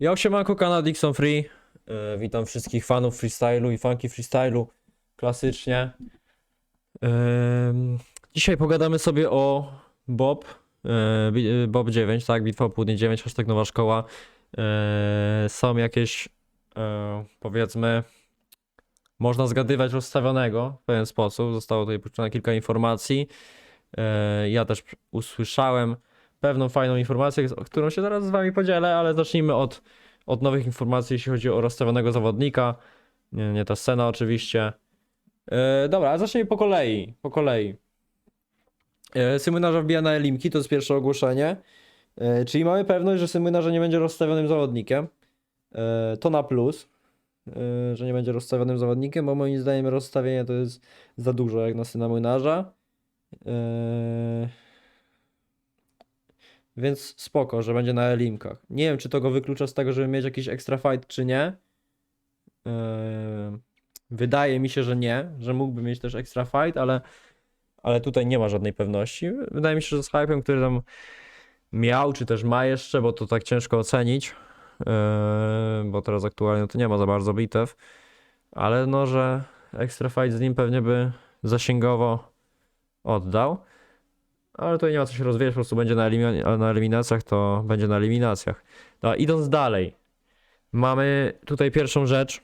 Ja siemanko, kanał Dixon Free. E, witam wszystkich fanów freestylu i fanki freestylu. Klasycznie. Em, dzisiaj pogadamy sobie o Bob. E, e, Bob 9, tak? Bitwa o południe 9, hashtag nowa szkoła. E, są jakieś, e, powiedzmy, można zgadywać rozstawionego w pewien sposób. Zostało tutaj puszczone kilka informacji. E, ja też usłyszałem pewną fajną informację, którą się zaraz z wami podzielę, ale zacznijmy od, od nowych informacji, jeśli chodzi o rozstawionego zawodnika. Nie, nie ta scena oczywiście. E, dobra, ale zacznijmy po kolei, po kolei. Symynarza wbija na Elimki, to jest pierwsze ogłoszenie. E, czyli mamy pewność, że Symynarza nie będzie rozstawionym zawodnikiem. To na plus, że nie będzie rozstawionym zawodnikiem, bo moim zdaniem rozstawienie to jest za dużo jak na syna młynarza. Więc spoko, że będzie na Elimkach. Nie wiem, czy to go wyklucza z tego, żeby mieć jakiś extra fight, czy nie. Eee, Wydaje mi się, że nie, że mógłby mieć też extra fight, ale, ale tutaj nie ma żadnej pewności. Wydaje mi się, że z hypem, który tam miał, czy też ma jeszcze, bo to tak ciężko ocenić, eee, bo teraz aktualnie to nie ma za bardzo bitew, ale no, że extra fight z nim pewnie by zasięgowo oddał. Ale tutaj nie ma co się rozwijać, po prostu będzie na, elimi- na eliminacjach, to będzie na eliminacjach. No, idąc dalej, mamy tutaj pierwszą rzecz,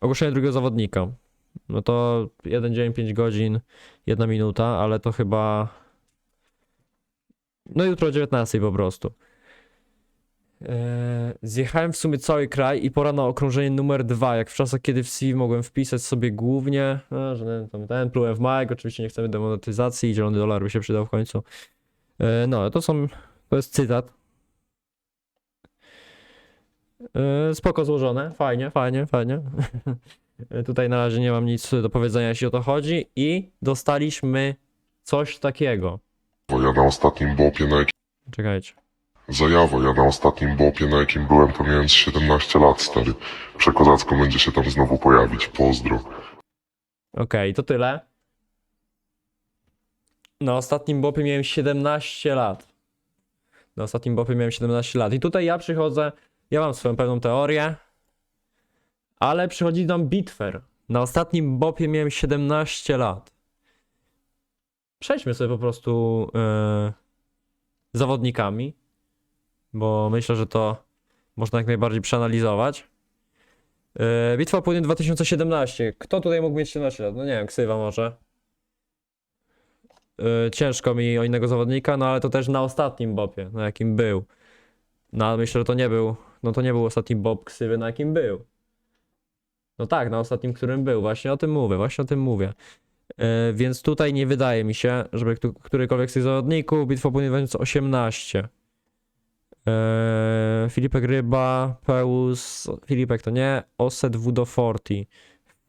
ogłoszenie drugiego zawodnika. No to jeden dzień, 5 godzin, jedna minuta, ale to chyba. No jutro o 19 po prostu. Eee, zjechałem w sumie cały kraj i pora na okrążenie numer dwa. Jak w czasach, kiedy w CV mogłem wpisać sobie głównie, no, że ten, tam ten, plułem w Mike, oczywiście nie chcemy demonetyzacji, zielony dolar by się przydał w końcu. E, No, to są, to jest cytat. E, Spoko złożone, fajnie, fajnie, fajnie. E, Tutaj na razie nie mam nic do powiedzenia, jeśli o to chodzi. I dostaliśmy coś takiego. Bo ja na ostatnim bopie, na. Czekajcie. Zajawo, ja na ostatnim bopie, na jakim byłem, to miałem z 17 lat, stary. Przekozacko będzie się tam znowu pojawić. Pozdro. Okej, to tyle. Na ostatnim bopie miałem 17 lat. Na ostatnim bopie miałem 17 lat. I tutaj ja przychodzę, ja mam swoją pewną teorię, ale przychodzi nam Bitfer. Na ostatnim bopie miałem 17 lat. Przejdźmy sobie po prostu e, zawodnikami, bo myślę, że to można jak najbardziej przeanalizować. E, Bitwa o południe 2017. Kto tutaj mógł mieć 17 lat? No nie wiem, Ksywa może. E, Ciężko mi o innego zawodnika, no ale to też na ostatnim bopie, na jakim był. No myślę, że to nie był, no to nie był ostatni bob Ksywy, na jakim był. No tak, na ostatnim, którym był. Właśnie o tym mówię, właśnie o tym mówię. E, Więc tutaj nie wydaje mi się, żeby któ- którykolwiek z tych zawodników Bitwa o południe 2018. Eee, Filipek Ryba, Peus, Filipek to nie, Oset Wudo Forti.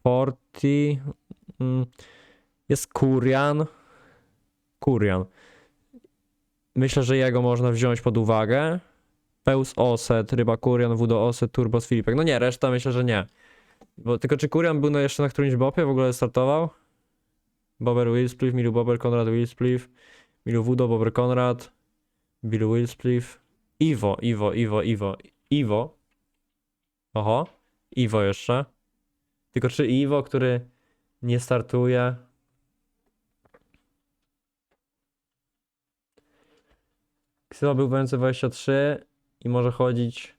Forti, mm, jest Kurian. Kurian. Myślę, że jego można wziąć pod uwagę. Peus Oset, Ryba Kurian, Wudo Oset, Turbos Filipek. No nie, reszta myślę, że nie. Bo tylko czy Kurian był na jeszcze na którymś bopie w ogóle startował? Bober Willspliff, Milu Bober, Konrad Willspliff, Milu Wudo, Bober Konrad, Bill Willspliff. Iwo, Iwo, Iwo, Iwo, Iwo. Oho, Iwo jeszcze. Tylko czy Iwo, który nie startuje? Ksywa był w MC23 i może chodzić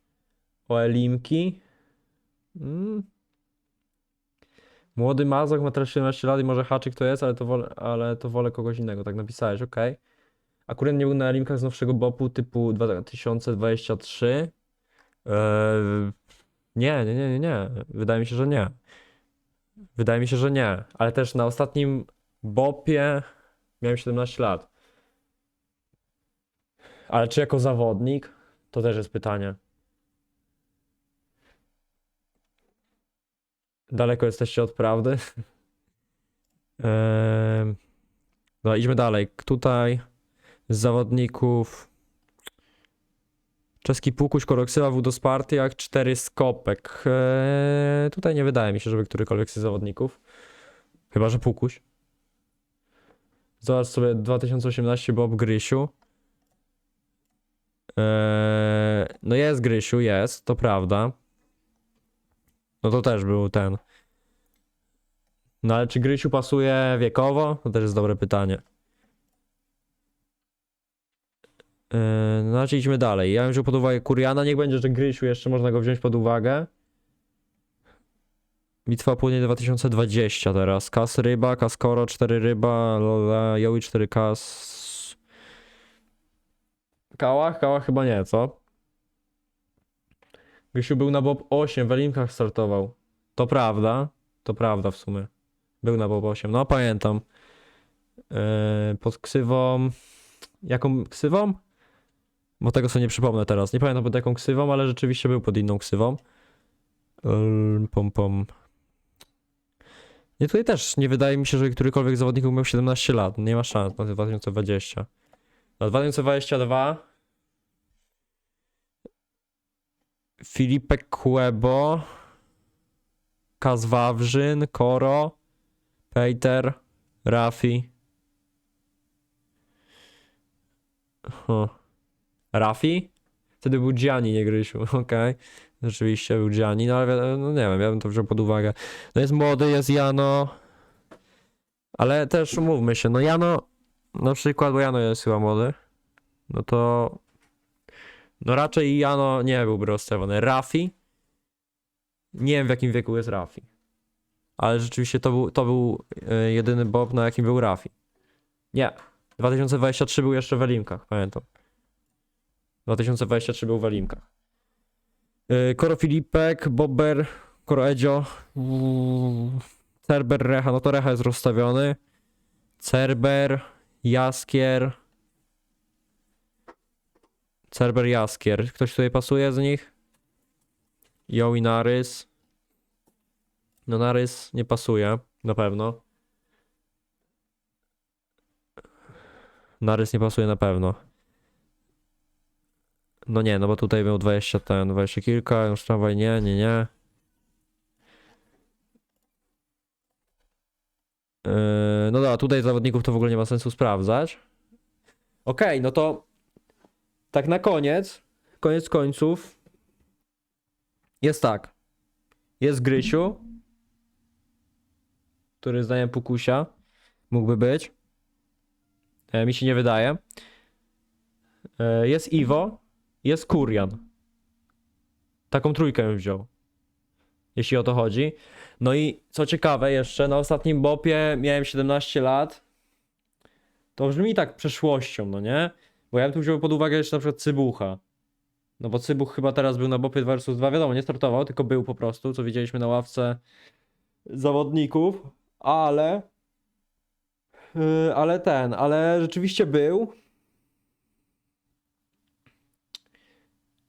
o Elimki. Mm. Młody Mazok ma teraz 17 lat i może haczyk to jest, ale to wolę, ale to wolę kogoś innego, tak napisałeś, okej. Akurat nie był na linkach z nowszego bopu typu 2023. Eee, nie, nie, nie, nie, nie. Wydaje mi się, że nie. Wydaje mi się, że nie. Ale też na ostatnim bopie miałem 17 lat. Ale czy jako zawodnik? To też jest pytanie. Daleko jesteście od prawdy? Eee, no, idźmy dalej. Tutaj z zawodników czeski Pukuś, Koroksywa, Wudospartiak, 4 Skopek. Eee, tutaj nie wydaje mi się, żeby którykolwiek z tych zawodników. Chyba, że Pukuś. Zobacz sobie 2018 Bob Grysiu. Eee, no jest Grysiu, jest, to prawda. No to też był ten. No ale czy Grysiu pasuje wiekowo? To też jest dobre pytanie. No znaczy idźmy dalej. Ja bym wziął pod uwagę Kuriana. Niech będzie, że Grysiu jeszcze można go wziąć pod uwagę. Bitwa o Południe 2020 teraz. Kas ryba, kas koro, 4 ryba, lola, joey 4 kas. Kałach? Kałach chyba nie, co? Grysiu był na Bob 8, w Elimkach startował. To prawda, to prawda w sumie. Był na Bob 8, no pamiętam. Yy, pod ksywą... Jaką ksywą? Bo tego sobie nie przypomnę teraz. Nie pamiętam pod jaką ksywą, ale rzeczywiście był pod inną ksywą. Pom pom. Nie, tutaj też nie wydaje mi się, że którykolwiek zawodników miał 17 lat. Nie ma szans na 2020. Na 2022 Filipek Kłebo Kaz Wawrzyn, Koro Peter Rafi huh. Rafi? Wtedy był Gianni, nie Grysiu, okej. Rzeczywiście był Gianni, no ale no nie wiem, ja bym to wziął pod uwagę. No jest młody, jest Jano, ale też umówmy się, no Jano, na przykład, bo Jano jest chyba młody, no to no raczej Jano nie byłby rozstawiony. Rafi, nie wiem w jakim wieku jest Rafi, ale rzeczywiście to był, to był e, jedyny Bob, na jakim był Rafi. Nie, 2023 był jeszcze w Elimkach, pamiętam. 2023 był w Elimkach. Yy, Koro Filipek, Bobber, Koro Edzio, Cerber, Recha, no to Recha jest rozstawiony. Cerber, Jaskier. Cerber, Jaskier. Ktoś tutaj pasuje z nich? Yo i Narys. No Narys nie pasuje, na pewno. Narys nie pasuje na pewno. No nie, no bo tutaj miał 20 ten, 20 kilka, już tramwaj nie, nie, nie. Yy, no dobra, tutaj zawodników to w ogóle nie ma sensu sprawdzać. Okej, no to tak na koniec, koniec końców jest tak. Jest Grysiu, który zdaniem Pukusia mógłby być. E, mi się nie wydaje. E, jest Iwo, jest Kurian. Taką trójkę bym wziął. Jeśli o to chodzi. No i co ciekawe jeszcze, na ostatnim bopie miałem 17 lat. To brzmi tak przeszłością, no nie? Bo ja bym tu wziął pod uwagę jeszcze na przykład Cybucha. No bo Cybuch chyba teraz był na bopie versus 2, wiadomo, nie startował, tylko był po prostu, co widzieliśmy na ławce zawodników, ale... Yy, ale ten, ale rzeczywiście był.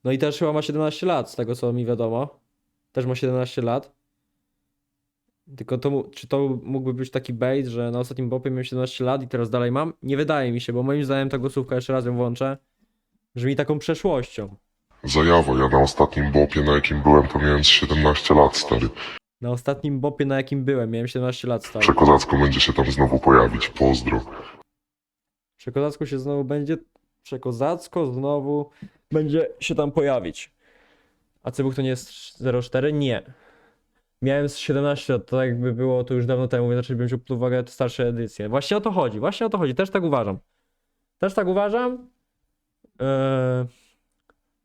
No i też chyba ma 17 lat, z tego co mi wiadomo. Też ma 17 lat. Tylko to, czy to mógłby być taki bait, że na ostatnim bopie miałem 17 lat i teraz dalej mam? Nie wydaje mi się, bo moim zdaniem ta głosówka, jeszcze raz ją włączę, brzmi taką przeszłością. Zajawa, ja na ostatnim bopie, na jakim byłem, to miałem z 17 lat, stary. Na ostatnim bopie, na jakim byłem, miałem 17 lat stary. Przekozacko będzie się tam znowu pojawić, pozdro. Przekozacko się znowu będzie. Przekozacko znowu będzie się tam pojawić. A Cybuch to nie jest 04? Nie. Miałem z 17 lat, to jakby było to już dawno temu, więc raczej bym wziął pod uwagę starsze edycje. Właśnie o to chodzi, właśnie o to chodzi, też tak uważam. Też tak uważam. Eee,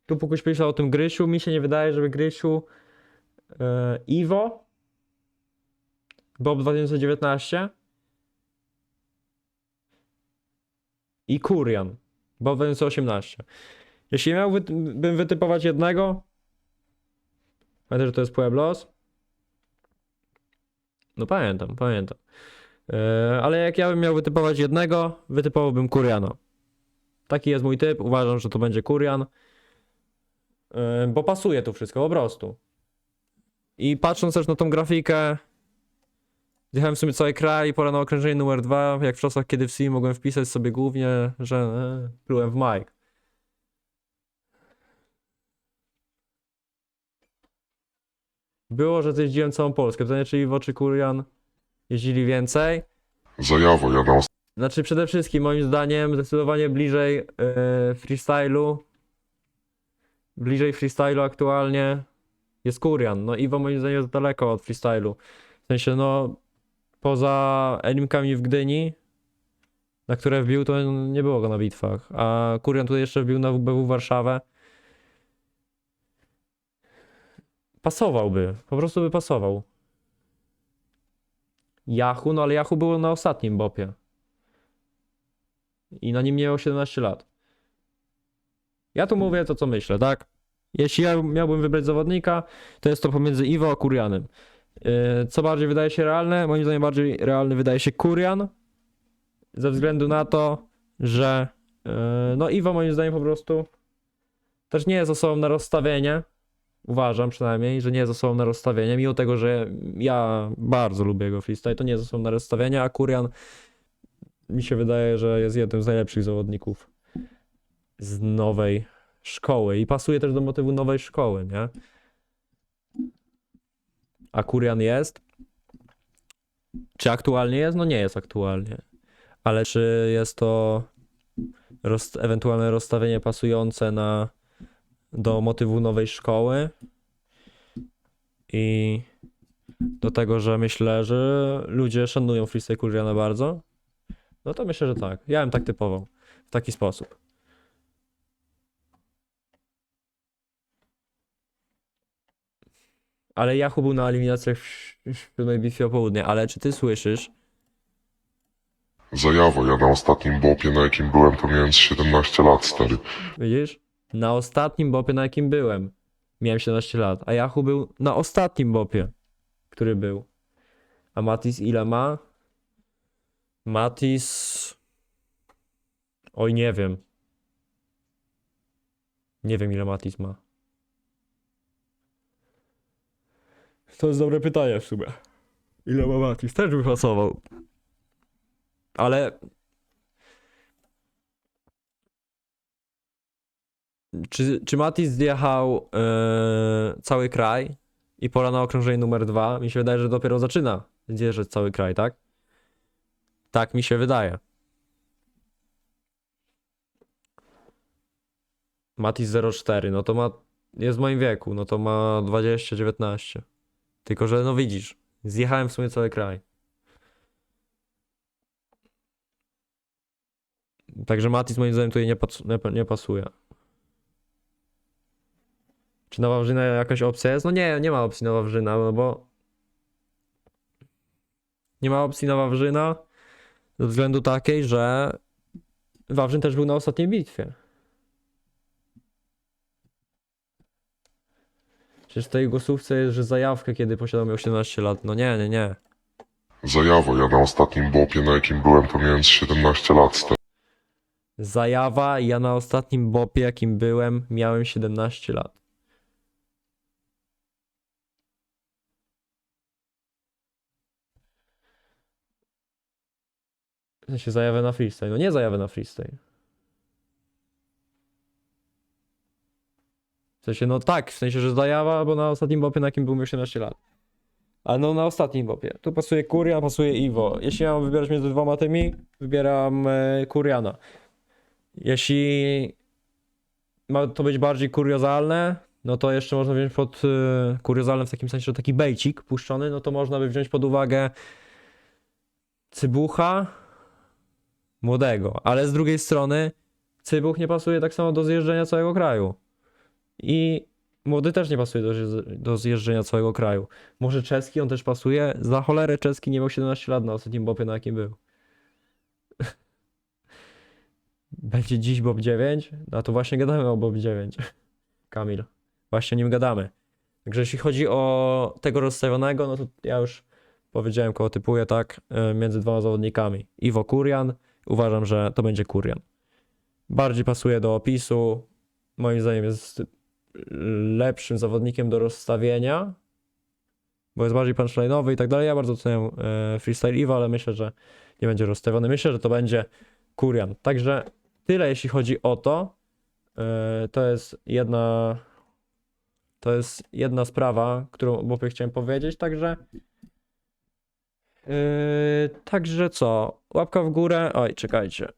tu Pukuś myślał o tym Grysiu, mi się nie wydaje, żeby Grysiu eee, Iwo Bob 2019 i Kurian, bo 2018. Jeśli miałbym wytypować jednego, pamiętaj, że to jest Pueblos. No pamiętam, pamiętam. Yy, ale jak ja bym miał wytypować jednego, wytypowałbym Kuriana. Taki jest mój typ, uważam, że to będzie Kurian. Yy, bo pasuje tu wszystko, po prostu. I patrząc też na tą grafikę, Zjechałem w sumie cały kraj pora na okrężenie numer dwa. Jak w czasach, kiedy w C mogłem wpisać sobie głównie, że e, plułem w Mike. Było, że zjeździłem całą Polskę. Pytanie, czy Iwo, czy Kurian jeździli więcej? Zajawa, ja na Znaczy przede wszystkim moim zdaniem zdecydowanie bliżej e, freestylu bliżej freestylu aktualnie jest Kurian. No Iwo moim zdaniem jest daleko od freestylu. W sensie no poza Enimkami w Gdyni, na które wbił, to nie było go na bitwach. A Kurian tutaj jeszcze wbił na WBW Warszawę. Pasowałby, po prostu by pasował. Yahoo, no ale Yahoo było na ostatnim bopie. I na nim miało 17 lat. Ja tu mówię to, co myślę, tak? Jeśli ja miałbym wybrać zawodnika, to jest to pomiędzy Iwo a Kurianem. Yy, Co bardziej wydaje się realne? Moim zdaniem bardziej realny wydaje się Kurian. Ze względu na to, że yy, no Iwo moim zdaniem po prostu też nie jest osobą na rozstawienie. Uważam przynajmniej, że nie jest osobą na rozstawienie, mimo tego, że ja bardzo lubię jego freestyle, to nie jest osobą na rozstawienie, a Kurian mi się wydaje, że jest jednym z najlepszych zawodników z nowej szkoły i pasuje też do motywu nowej szkoły, nie? A Kurian jest? Czy aktualnie jest? No nie jest aktualnie. Ale czy jest to roz, ewentualne rozstawienie pasujące na do motywu nowej szkoły i do tego, że myślę, że ludzie szanują freestyle Kuriana bardzo? No to myślę, że tak. Ja bym tak typował. W taki sposób. Ale Yahoo był na eliminacjach w siódmej bitwie o południe, ale czy ty słyszysz? Zajawa, ja na ostatnim bopie, na jakim byłem, to miałem z 17 lat, stary. Widzisz? Na ostatnim bopie, na jakim byłem, miałem 17 lat, a Yahoo był na ostatnim bopie, który był. A Matis ile ma? Matis... Oj, nie wiem. Nie wiem, ile Matis ma. To jest dobre pytanie w sumie. Ile ma Matis? Też by pasował. Ale Czy, czy zjechał e, cały kraj i pora na okrążenie numer dwa? Mi się wydaje, że dopiero zaczyna zjeżdżać cały kraj, tak? Tak mi się wydaje. Matis 04, no to ma. Jest w moim wieku, no to ma 20, 19. Tylko, że no widzisz, zjechałem w sumie cały kraj. Także Matis moim zdaniem tutaj nie, pas, nie, nie pasuje. Czy na Wawrzyna jakaś opcja jest? No nie, nie ma opcji na Wawrzyna, no bo nie ma opcji na Wawrzyna ze względu takiej, że Wawrzyn też był na ostatniej bitwie. Przecież w tej głosówce jest, że zajawkę, kiedy posiadał miał 18 lat. No nie, nie, nie. Zajawa, ja na ostatnim bopie, na jakim byłem, to miałem z 17 lat, stary. Zajawa, ja na ostatnim bopie, jakim byłem, miałem 17 lat. W sensie zajawę na freestyle. No nie zajawę na freestyle. W sensie, no tak, w sensie, że zajawa, bo na ostatnim bopie, na jakim miał 18 lat. A no na ostatnim bopie. Tu pasuje Kurian, pasuje Iwo. Jeśli mam wybierać między dwoma tymi, wybieram e, Kuriana. Jeśli ma to być bardziej kuriozalne, no to jeszcze można wziąć pod y, kuriozalne w takim sensie, że taki bejcik puszczony, no to można by wziąć pod uwagę Cybucha młodego, ale z drugiej strony Cybuch nie pasuje tak samo do zjeżdżenia całego kraju. I młody też nie pasuje do, do zjeżdżenia całego kraju. Może czeski on też pasuje? Za cholerę czeski nie miał 17 lat na ostatnim bopie, na jakim był. Będzie dziś Bob 9? No to właśnie gadamy o Bob 9. Kamil. Właśnie o nim gadamy. Także jeśli chodzi o tego rozstawionego, no to ja już powiedziałem, kogo typuję, tak? e, Między dwoma zawodnikami. Iwo Kurian. Uważam, że to będzie Kurian. Bardziej pasuje do opisu. Moim zdaniem jest lepszym zawodnikiem do rozstawienia, bo jest bardziej punchline'owy i tak dalej. Ja bardzo doceniam e, freestyle Iwo, ale myślę, że nie będzie rozstawiony. Myślę, że to będzie Kurian. Także tyle jeśli chodzi o to. Yy, To jest jedna. To jest jedna sprawa, którą chciałem powiedzieć, także. Yy, także co? Łapka w górę. Oj, czekajcie.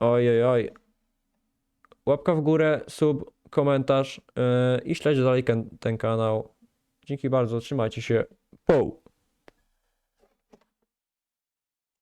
Oj, oj, oj. Łapka w górę, sub, komentarz yy, i śledź dalej ten, kanał. Dzięki bardzo, trzymajcie się. Po!